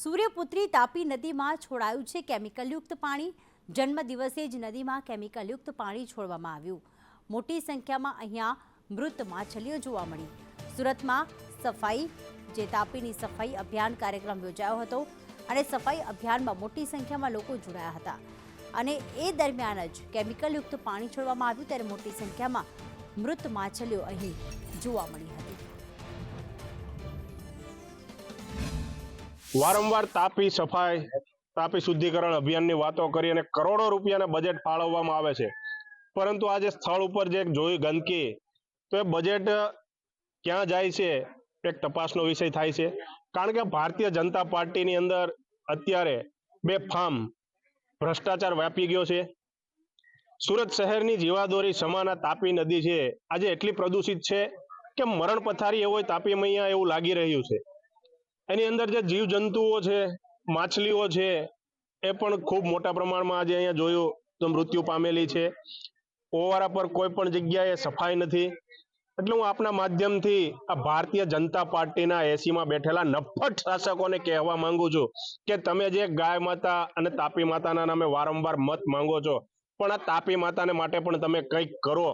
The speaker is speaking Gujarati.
સૂર્યપુત્રી તાપી નદીમાં છોડાયું છે કેમિકલયુક્ત પાણી. જન્મદિવસે જ નદીમાં કેમિકલયુક્ત પાણી છોડવામાં આવ્યું. મોટી સંખ્યામાં અહીંયા મૃત માછલીઓ જોવા મળી. સુરતમાં સફાઈ, જે તાપીની સફાઈ અભિયાન કાર્યક્રમ યોજાયો હતો અને સફાઈ અભિયાનમાં મોટી સંખ્યામાં લોકો જોડાયા હતા. અને એ દરમિયાન જ કેમિકલયુક્ત પાણી છોડવામાં આવ્યું, ત્યારે મોટી સંખ્યામાં મૃત માછલીઓ અહીં જોવા મળી હતી વારંવાર તાપી સફાઈ, તાપી શુદ્ધિકરણ અભિયાનની વાતો કરી અને કરોડો રૂપિયાના બજેટ ફાળવવામાં આવે છે. પરંતુ આજે સ્થળ ઉપર જે જોઈ ગંદકી, તો એ બજેટ ક્યાં જાય છે, એક તપાસનો વિષય થાય છે. કારણ કે ભારતીય જનતા પાર્ટીની અંદર અત્યારે બે ફાર્મ ભ્રષ્ટાચાર વ્યાપી ગયો છે. સુરત શહેરની જીવાદોરી સમાના તાપી નદી છે. આજે એટલી પ્રદૂષિત છે કે મરણ પથારી હોય તાપી મૈયા એવું લાગી રહ્યું છે. એની અંદર જે જીવ જંતુઓ છે, માછલીઓ છે, એ પણ ખૂબ મોટા પ્રમાણમાં આજે અહીંયા જોયું તો મૃત્યુ પામેલી છે. ઓવારા પર કોઈ પણ જગ્યાએ સફાઈ નથી. એટલે હું આપના માધ્યમથી આ ભારતીય જનતા પાર્ટીના એસીમાં બેઠેલા નફટ શાસકોને કહેવા માંગુ છું કે તમે જે ગાય માતા અને તાપી માતાના નામે વારંવાર મત માંગો છો, પણ આ તાપી માતાને માટે પણ તમે કંઈક કરો.